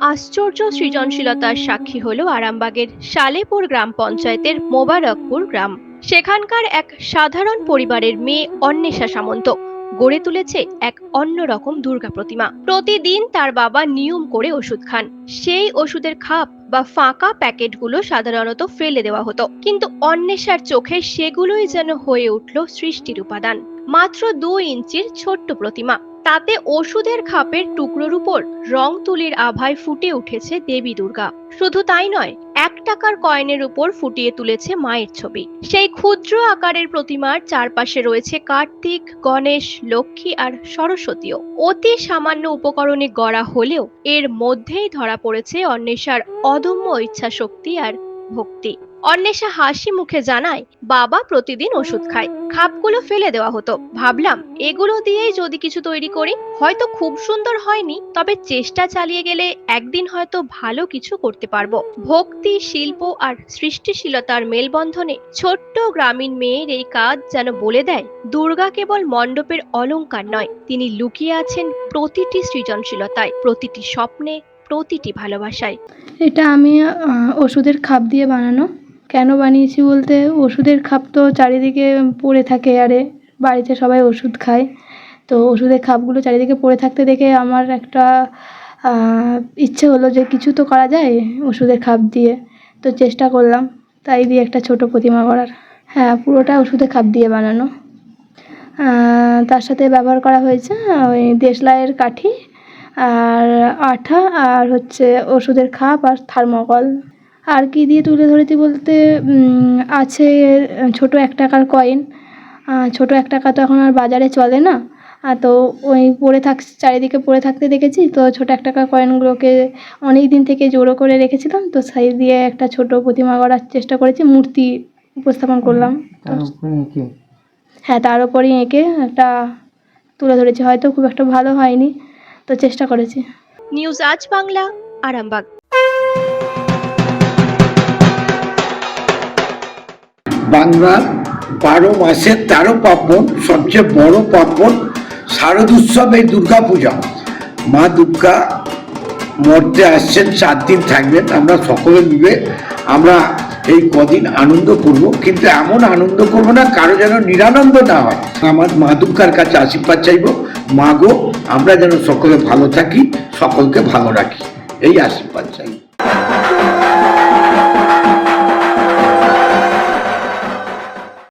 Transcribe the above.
আশ্চর্য সৃজনশীলতার সাক্ষী হলো আরামবাগের সালেপুর গ্রাম পঞ্চায়েতের মোবারকপুর গ্রাম। সেখানকার এক সাধারণ পরিবারের মেয়ে অন্বেষা সামন্ত গড়ে তুলেছে এক অন্যরকম দুর্গা প্রতিমা। প্রতিদিন তার বাবা নিয়ম করে ওষুধ খান। সেই ওষুধের খাপ বা ফাঁকা প্যাকেটগুলো সাধারণত ফেলে দেওয়া হতো। কিন্তু অন্বেষার চোখে সেগুলোই যেন হয়ে উঠল সৃষ্টির উপাদান। মাত্র দুই ইঞ্চির ছোট্ট প্রতিমা। তাতে ওষুধের খাপের টুকরোর উপর রং তুলির আভায় ফুটে উঠেছে দেবী দুর্গা। শুধু তাই নয়, এক টাকার কয়েনের উপর ফুটিয়ে তুলেছে মায়ের ছবি। সেই ক্ষুদ্র আকারের প্রতিমার চারপাশে রয়েছে কার্তিক, গণেশ, লক্ষ্মী আর সরস্বতীও। অতি সামান্য উপকরণে গড়া হলেও এর মধ্যেই ধরা পড়েছে অন্বেষার অদম্য ইচ্ছা শক্তি আর ভক্তি। অন্বেষা হাসি মুখে জানায়, বাবা প্রতিদিন ওষুধ খায়। খাপগুলো ফেলে দেওয়া হতো। ভাবলাম, এগুলো দিয়েই যদি কিছু তৈরি করি, হয়তো খুব সুন্দর হয়নি। তবে চেষ্টা চালিয়ে গেলে একদিন হয়তো ভালো কিছু করতে পারব। ভক্তি, শিল্প আর সৃষ্টিশীলতার মেলবন্ধনে ছোট্ট গ্রামীণ মেয়ের এই কাজ যেন বলে দেয়, দুর্গা কেবল মণ্ডপের অলঙ্কার নয়। তিনি লুকিয়ে আছেন প্রতিটি সৃজনশীলতায়, প্রতিটি স্বপ্নে, প্রতিটি ভালোবাসায়। এটা আমি ওষুধের খাপ দিয়ে বানানো। কেন বানিয়েছি বলতে ওষুধের খাপ তো চারিদিকে পড়ে থাকে, আরে বাড়িতে সবাই ওষুধ খায়। তো ওষুধের খাপগুলো চারিদিকে পড়ে থাকতে দেখে আমার একটা ইচ্ছে হলো যে কিছু তো করা যায় ওষুধের খাপ দিয়ে। তো চেষ্টা করলাম, তাই দিয়ে একটা ছোট প্রতিমা করার। হ্যাঁ পুরোটা ওষুধের খাপ দিয়ে বানানো। তার সাথে ব্যবহার করা হয়েছে ওই দেশলাইয়ের কাঠি আর আঠা আর হচ্ছে ওষুধের খাপ আর থার্মোকল। আর কি দিয়ে তুলে ধরেছি বলতে আছে ছোট এক টাকার কয়েন ছোট এক টাকা তো এখন আর বাজারে চলে না। তো ওই পড়ে থাক চারিদিকে পড়ে থাকতে দেখেছি তো ছোট এক টাকার কয়েনগুলোকে অনেক দিন থেকে জোড়ো করে রেখেছিলাম তো সেই দিয়ে একটা ছোট প্রতিমা করার চেষ্টা করেছি মূর্তি উপস্থাপন করলাম। হ্যাঁ তার উপরই এঁকে একটা তুলে ধরেছি হয়তো খুব একটা ভালো হয়নি তো চেষ্টা করেছি। নিউজ আজ বাংলা আরামবাগ। বাংলার বারো মাসের তেরো পার্বণ, সবচেয়ে বড় পার্বণ শারদ উৎসব এই দুর্গা পূজা। মা দুর্গা মর্তে আসছেন চার দিন থাকবেন। আমরা সকলে মিলে আমরা এই কদিন আনন্দ করব। কিন্তু এমন আনন্দ করব না, কারও যেন নিরানন্দ না হয়। আমার মা দুর্গার কাছে আশীর্বাদ চাইব। মা গো, আমরা যেন সকলে ভালো থাকি, সকলকে ভালো রাখি। এই আশীর্বাদ চাইব